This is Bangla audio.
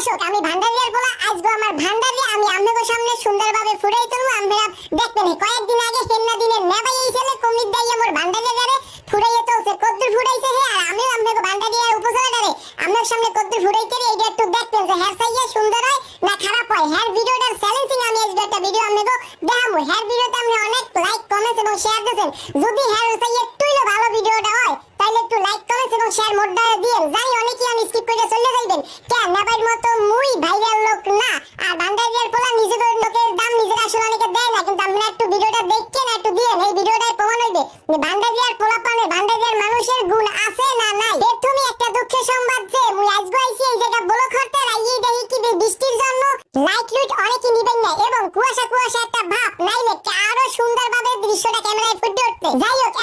দর্শক আমি ভান্ডারিয়ার বলা আজকে আমার ভান্ডারি আমি আপনাদের সামনে সুন্দরভাবে ফুটাই তুলবো আপনারা দেখবেন কয়েকদিন আগে হেন্না দিনের নেবাই এই ছেলে কমিট দেই আমার ভান্ডারিয়ারে ফুটাইয়ে চলছে কদ্দুর ফুটাইছে, হে, আর আমিও আপনাকে ভান্ডারিয়ার উপজেলাটারে, আপনার সামনে কদ্দুর ফুটাইতে এইটা একটু দেখবেন যে হ্যার সাইয়া সুন্দর হয় না খারাপ হয়। হ্যার ভিডিওটার চ্যালেঞ্জিং আমি আজকে একটা ভিডিও আপনাকে দেখাবো। হ্যার ভিডিওতে আপনি অনেক লাইক কমেন্ট এবং শেয়ার দিয়েছেন যদি হ্যার সাইয়া একটু ভালো ভিডিওটা হয়, তাহলে একটু লাইক কমেন্ট এবং শেয়ার মোডটা দিয়ে জানি অনেকেই আমি স্কিপ করে দিবেন কেন নাবাইর মতো মুই ভাইরাল লোক না। আর বান্দাজের পোলা নিজেদের লোকের দাম নিজেরা আসলে অনেকে দেয় না। কিন্তু আপনারা একটু ভিডিওটা দেখছেন, একটু দিয়ে এই ভিডিওটাই প্রমাণ হইবে যে ভান্ডারিয়ার পোলা পানে ভান্ডারিয়ার মানুষের গুণ আছে না নাই? তুমি একটা দুঃখের সংবাদ যে মুই আজকে আইছি, এই জায়গা বলো খরতে রাইয়ে দেখি কি বৃষ্টির জন্য লাইট লুইট অনেকই নিবেন না। এবং কুয়াশা কুয়াশা একটা ভাব, নাইলে আরও সুন্দরভাবে দৃশ্যটা ক্যামেরায় ফুটে উঠতে যাই হোক